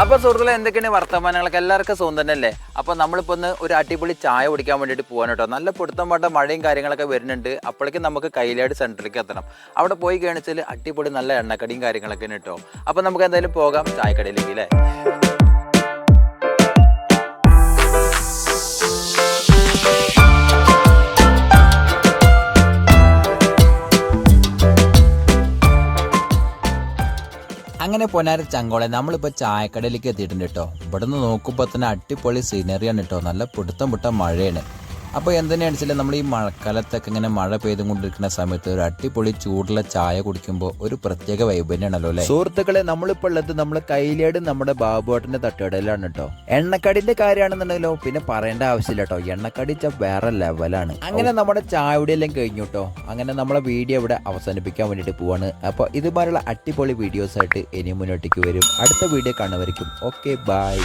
അപ്പൊ സുഹൃത്തുക്കളെ എന്തൊക്കെയാണ് വർത്തമാനങ്ങളൊക്കെ? എല്ലാവർക്കും സുഖം തന്നെയല്ലേ? അപ്പൊ നമ്മളിപ്പോ ഒന്ന് ഒരു അടിപൊളി ചായ കുടിക്കാൻ വേണ്ടിയിട്ട് പോകാൻ കേട്ടോ. നല്ല പൊടുത്തം പാട്ട മഴയും കാര്യങ്ങളൊക്കെ വരുന്നുണ്ട്. അപ്പോഴേക്കും നമുക്ക് കൈലാട് സെന്ററിലേക്ക് എത്തണം. അവിടെ പോയി കഴിഞ്ഞാൽ അടിപൊളി നല്ല എണ്ണക്കടിയും കാര്യങ്ങളൊക്കെ കേട്ടോ. അപ്പൊ നമുക്ക് എന്തായാലും പോകാം ചായക്കടയിലേക്ക് അല്ലേ? അങ്ങനെ പോനാര ചങ്കോളെ നമ്മളിപ്പോൾ ചായക്കടയിലേക്ക് എത്തിയിട്ടുണ്ട് കേട്ടോ ഇവിടെ നിന്ന് നോക്കുമ്പോൾ തന്നെ അടിപൊളി സീനറിയാണ് കേട്ടോ നല്ല പിടുത്തം പിട്ട മഴയാണ്. അപ്പോൾ എന്തിനാണെന്ന് വെച്ചാൽ നമ്മൾ ഈ മഴക്കാലത്തൊക്കെ ഇങ്ങനെ മഴ പെയ്തുകൊണ്ടിരിക്കുന്ന സമയത്ത് ഒരു അടിപൊളി ചൂടുള്ള ചായ കുടിക്കുമ്പോൾ ഒരു പ്രത്യേക വൈബ് തന്നെയാണല്ലോ അല്ലേ? സുഹൃത്തുക്കളെ നമ്മളിപ്പോൾ ഉള്ളത് നമ്മൾ കൈലേട് നമ്മുടെ ബാബുവേട്ടന്റെ തട്ടുകടയിലാണ് കേട്ടോ എണ്ണക്കടിന്റെ കാര്യമാണെന്നുണ്ടെങ്കിലോ പിന്നെ പറയേണ്ട ആവശ്യമില്ല കേട്ടോ എണ്ണക്കടി വേറെ ലെവലാണ് അങ്ങനെ നമ്മുടെ ചായയുടെ എല്ലാം കഴിഞ്ഞു കേട്ടോ അങ്ങനെ നമ്മളെ വീഡിയോ ഇവിടെ അവസാനിപ്പിക്കാൻ വേണ്ടിയിട്ട് പോവാണ്. അപ്പോൾ ഇതുപോലുള്ള അടിപൊളി വീഡിയോസ് ആയിട്ട് ഇനി മുന്നോട്ടേക്ക് വരും. അടുത്ത വീഡിയോ കാണുന്നവരിക്കും. Okay bye